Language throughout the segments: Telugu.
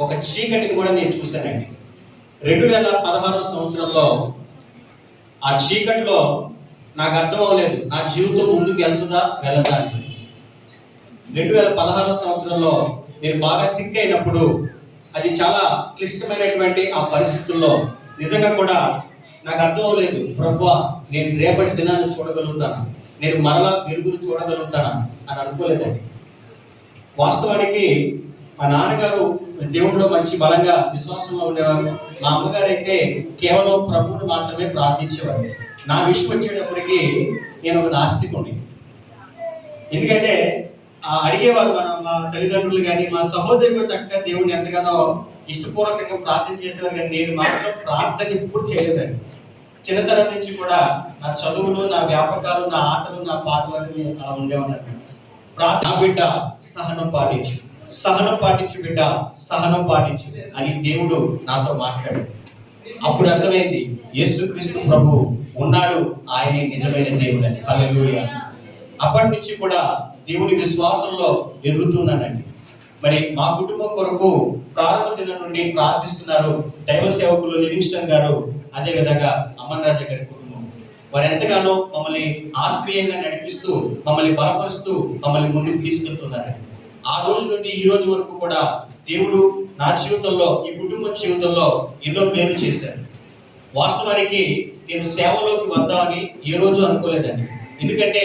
ఒక చీకటిని కూడా నేను చూశానండి. రెండు వేల పదహారు సంవత్సరంలో ఆ చీకటిలో నాకు అర్థం అవ్వలేదు. నా జీవితం ముందుకు వెళ్తుందా వెళ్ళదా అని. రెండు వేల పదహారో సంవత్సరంలో నేను బాగా సిక్ అయినప్పుడు అది చాలా క్లిష్టమైనటువంటి ఆ పరిస్థితుల్లో నిజంగా కూడా నాకు అర్థం అవ్వలేదు. ప్రభువా నేను రేపటి దినాన్ని చూడగలుగుతాను? నేను మరలా వెలుగును చూడగలుగుతానా? అని అనుకోలేదండి. వాస్తవానికి మా నాన్నగారు దేవుడిలో మంచి బలంగా విశ్వాసంలో ఉండేవారు. మా అమ్మగారు అయితే కేవలం ప్రభువుని మాత్రమే ప్రార్థించేవారు. నా విషయం వచ్చేటప్పటికి నేను ఒక నాస్తికుని. ఎందుకంటే ఆ అడిగేవారు మన మా తల్లిదండ్రులు కానీ మా సహోదరులు కూడా చక్కగా దేవుడిని ఎంతగానో ఇష్టపూర్వకంగా ప్రార్థన చేసేవారు కానీ నేను మాత్రం ప్రార్థన ఎప్పుడు చేయలేదండి. చిన్నతనం నుంచి కూడా నా చదువులు నా వ్యాపకాలు నా ఆటలు నా పాటలు అలా ఉండేవాడిని. ప్రార్థన బిడ్డ సహనం పాటించు. సహనం పాటించు బిడ్డ సహనం పాటించు అని దేవుడు నాతో మాట్లాడు అప్పుడు అర్థమైంది యేసుక్రీస్తు ప్రభు ఉన్నాడు ఆయనే నిజమైన దేవుడు అని హల్లెలూయా. అప్పటి నుంచి కూడా దేవుని విశ్వాసంలో ఎదుగుతున్నానండి. మరి మా కుటుంబం కొరకు ప్రారంభ దినం నుండి ప్రార్థిస్తున్నారు దైవ సేవకులు లివింగ్స్టన్ గారు అదేవిధంగా విధంగా రాజా గారి కుటుంబం. వారు ఎంతగానో మమ్మల్ని ఆత్మీయంగా నడిపిస్తూ మమ్మల్ని బలపరుస్తూ మమ్మల్ని ముందుకు తీసుకెళ్తున్నారండి. ఆ రోజు నుండి ఈ రోజు వరకు కూడా దేవుడు నా జీవితంలో ఈ కుటుంబ జీవితంలో ఎన్నో మేలు చేశారు వాస్తవానికి నేను సేవలోకి వద్దామని ఏ రోజు అనుకోలేదండి. ఎందుకంటే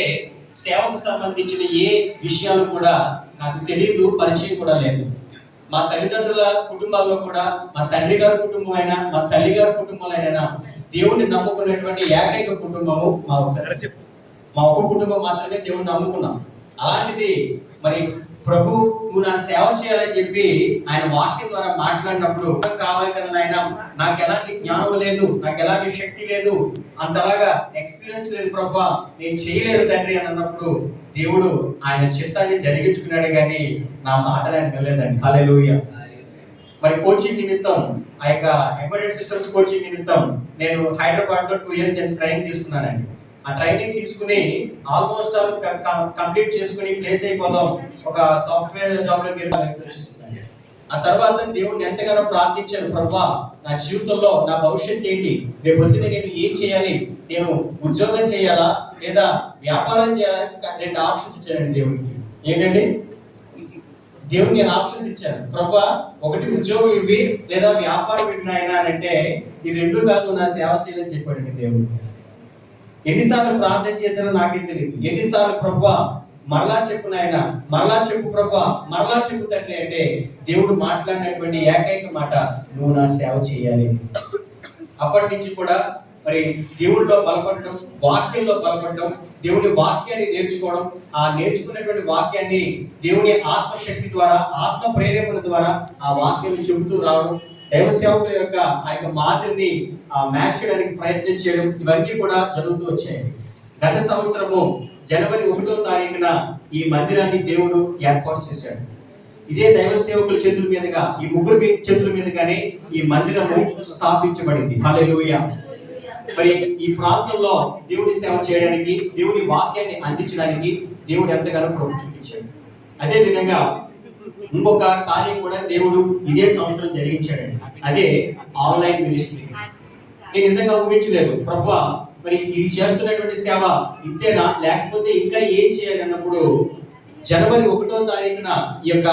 సేవకు సంబంధించిన ఏ విషయాలు కూడా నాకు తెలియదు పరిచయం కూడా లేదు. మా తల్లిదండ్రుల కుటుంబాల్లో కూడా మా తండ్రి గారి కుటుంబం అయినా మా తల్లి గారి కుటుంబాలైనా దేవుణ్ణి నమ్ముకున్నటువంటి ఏకైక కుటుంబము మా ఒక్క మా ఒక్క కుటుంబం మాత్రమే దేవుణ్ణి నమ్ముకున్నాం. అలాంటిది మరి ప్రభు నువ్వు నా సేవ చేయాలని చెప్పి ఆయన వాక్యం ద్వారా మాట్లాడినప్పుడు కావాలి కదా నాయన నాకు ఎలాంటి జ్ఞానం లేదు నాకు ఎలాంటి శక్తి లేదు అంతలాగా ఎక్స్పీరియన్స్ లేదు ప్రభు నేను చేయలేదు తండ్రి అని అన్నప్పుడు దేవుడు ఆయన చిత్తాన్ని జరిగించుకున్నాడే కానీ నా మాట ఆయన వెళ్ళలేదండి హల్లెలూయా. మరి కోచింగ్ నిమిత్తం ఆ యొక్క ఎంబడెడ్ సిస్టమ్స్ కోచింగ్ నిమిత్తం నేను హైదరాబాద్లో టూ ఇయర్స్ నేను ట్రైనింగ్ తీసుకున్నానండి. ఆ ట్రైనింగ్ తీసుకుని ఆల్మోస్ట్ ఆల్ కంప్లీట్ చేసుకుని ప్లేస్ అయిపోదాం. ఒక సాఫ్ట్వేర్ జాబ్లోకి వచ్చేసిందండి. ఆ తర్వాత దేవుడిని ఎంతగానో ప్రార్థించాను ప్రభా నా జీవితంలో నా భవిష్యత్ ఏంటి? రేపు పొద్దున నేను ఏం చేయాలి? నేను ఉద్యోగం చేయాలా? లేదా వ్యాపారం చేయాలని రెండు ఆప్షన్స్ ఇచ్చానండి దేవుడికి ఏంటండి? దేవుడు నేను ఆప్షన్స్ ఇచ్చాను. ప్రభా ఒకటి ఉద్యోగం ఇవి లేదా వ్యాపారం ఇవి నాయన అని అంటే ఈ రెండు కాదు నా సేవ చేయాలని చెప్పాడండి దేవుడికి ఎన్నిసార్లు ప్రార్థన చేశానో నాకే తెలియదు ఎన్నిసార్లు ప్రభు మరలా చెప్పు నాయన మరలా చెప్పు ప్రభు మరలా చెప్పు తండ్రి అంటే దేవుడు మాట్లాడినటువంటి ఏకైక మాట నువ్వు నా సేవ చేయాలి. అప్పటి నుంచి కూడా మరి దేవుడిలో బలపడడం వాక్యంలో బలపడడం దేవుని వాక్యాన్ని నేర్చుకోవడం ఆ నేర్చుకున్నటువంటి వాక్యాన్ని దేవుని ఆత్మశక్తి ద్వారా ఆత్మ ప్రేరేపణ ద్వారా ఆ వాక్యాన్ని చెబుతూ రావడం దైవ సేవకుల యొక్క ఆ యొక్క మాదిరిని మ్యాచ్ చేయడానికి ప్రయత్నం చేయడం ఇవన్నీ కూడా జరుగుతూ వచ్చాయి. గత సంవత్సరము జనవరి ఒకటో తారీఖున ఈ మందిరాన్ని దేవుడు ఏర్పాటు చేశాడు. ఇదే దైవ సేవకుల చేతుల మీదుగా ఈ ముగ్గురు చేతుల మీదుగానే ఈ మందిరము స్థాపించబడింది. హలెలుయ మరి ఈ ప్రాంతంలో దేవుని సేవ చేయడానికి దేవుని వాక్యాన్ని అందించడానికి దేవుడు ఎంతగానో ప్రభు చూపించాడు. అదే విధంగా ఇంకొక కార్యం కూడా దేవుడు ఇదే సంవత్సరం జరిగించాడండి. అదే ఆన్లైన్ మినిస్ట్రీ. నేను నిజంగా ఊహించలేదు. ప్రభు మరి ఇది చేస్తున్నటువంటి సేవ ఇంతేనా? లేకపోతే ఇంకా ఏం చేయాలి అన్నప్పుడు జనవరి ఒకటో తారీఖున ఈ యొక్క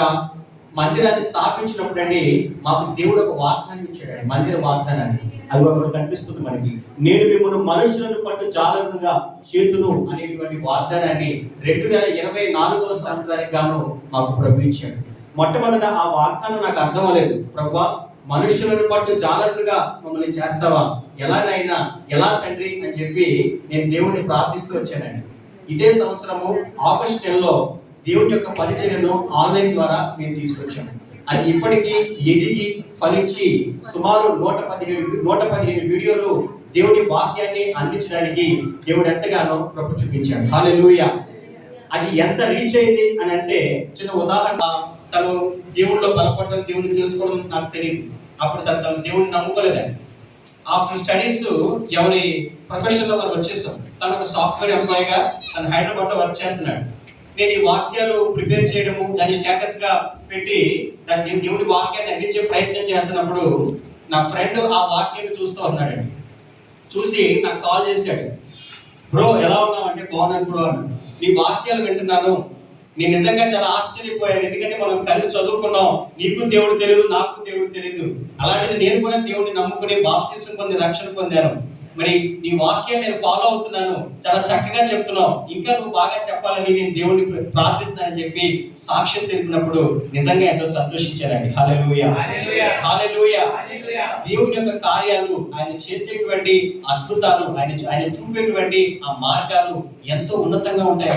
మందిరాన్ని స్థాపించినప్పుడు అండి మాకు దేవుడు ఒక వాగ్దానం ఇచ్చాడు మందిర వాగ్దానాన్ని. అది ఒకటి కనిపిస్తుంది మనకి. నేను మిమ్మల్ని మనుషులను పట్టు జాలనుగా చేతును అనేటువంటి వాగ్దానాన్ని రెండు వేల ఇరవై నాలుగవ సంవత్సరానికి గాను మాకు ప్రభు మొట్టమొదట ఆ వాగ్దానం నాకు అర్థం అవ్వలేదు. ప్రభా మనుషులను పట్టు జాలరులుగా మమ్మల్ని చేస్తావా? ఎలానైనా ఎలా తండ్రి అని చెప్పి నేను దేవుణ్ణి ప్రార్థిస్తూ వచ్చానండి. ఇదే సంవత్సరము ఆగస్ట్ నెలలో దేవుని యొక్క పరిచర్యను ఆన్లైన్ ద్వారా మేము తీసుకొచ్చాము అది ఇప్పటికీ ఎదిగి ఫలించి సుమారు నూట పదిహేను నూట పదిహేను వీడియోలు దేవుని వాక్యాన్ని అందించడానికి దేవుడు ఎంతగానో ప్రభు చూపించాడు. హాలెలూయా అది ఎంత రీచ్ అయింది అని అంటే చిన్న ఉదాహరణ తను దేవుళ్ళలో బలపడడం దేవుని తెలుసుకోవడం నాకు తెలియదు. అప్పుడు తను తను దేవుడిని నమ్ముకోలేదండి. ఆఫ్టర్ స్టడీస్ ఎవరి ప్రొఫెషన్లో వారు వచ్చేసాం తను ఒక సాఫ్ట్వేర్ ఎంప్లాయీగా తను హైదరాబాద్లో వర్క్ చేస్తున్నాడు. నేను ఈ వాక్యాలు ప్రిపేర్ చేయడము దాన్ని స్టేటస్గా పెట్టి దాన్ని దేవుని వాక్యాన్ని అందించే ప్రయత్నం చేస్తున్నప్పుడు నా ఫ్రెండ్ ఆ వాక్యాన్ని చూస్తూ ఉన్నాడండి. చూసి నాకు కాల్ చేశాడు. బ్రో ఎలా ఉన్నావు? అంటే బాగున్నాను బ్రో అని నీ వాక్యాలు వింటున్నాను. నేను నిజంగా చాలా ఆశ్చర్యపోయాను. ఎందుకంటే మనం కలిసి చదువుకున్నాం. నీకు దేవుడు తెలియదు నాకు దేవుడు తెలియదు అలాంటిది నేను కూడా దేవుడిని నమ్ముకుని బాప్తీసం పొంది రక్షణ పొందాను. మరి నీ వాక్యం నేను ఫాలో అవుతున్నాను. చాలా చక్కగా చెప్తున్నావు. ఇంకా నువ్వు బాగా చెప్పాలని నేను దేవుడిని ప్ర- ప్రార్థిస్తున్నానని చెప్పి సాక్ష్యం తెలిపినప్పుడు నిజంగా ఎంతో సంతోషించానండి. హల్లెలూయా హల్లెలూయా దేవుని యొక్క కార్యాలు ఆయన చేసేటువంటి అద్భుతాలు ఆయన ఆయన చూపేటువంటి ఆ మార్గాలు ఎంతో ఉన్నతంగా ఉంటాయి.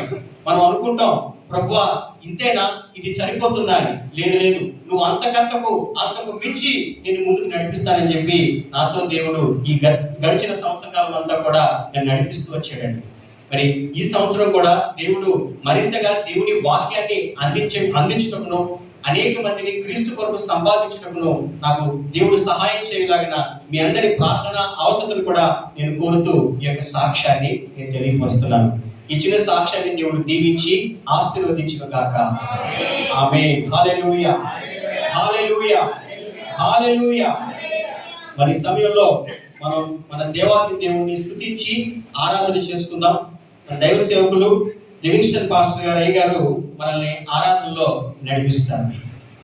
మనం అనుకుంటాం ప్రభువా ఇంతేనా? ఇది సరిపోతుందా లేదు లేదు. నువ్వు అంతకంతకు అంతకు మించి నేను ముందుకు నడిపిస్తానని చెప్పి నాతో దేవుడు ఈ గడిచిన సంవత్సర కాలం అంతా కూడా నన్ను నడిపిస్తూ వచ్చాడండి. మరి ఈ సంవత్సరం కూడా దేవుడు మరింతగా దేవుని వాక్యాన్ని అందించే అందించటమును అనేక మందిని క్రీస్తు కొరకు సంపాదించటమును నాకు దేవుడు సహాయం చేయలాగిన మీ అందరి ప్రార్థన అవసరం కూడా నేను కోరుతూ ఈ యొక్క సాక్ష్యాన్ని నేను తెలియపరుస్తున్నాను. ఇచ్చిన సాక్ష్యాన్ని దేవుడు దీవించి ఆశీర్వదించిన గాక ఆమె హాలెలూయా హాలెలూయ హాలెలూయ మరి సమయంలో మనం మన దేవాది దేవుణ్ణి స్థుతించి ఆరాధన చేసుకుందాం. మన దైవ సేవకులు లివింగ్స్టన్ పాస్టర్ గారు అయ్య గారు మనల్ని ఆరాధనలో నడిపిస్తారు.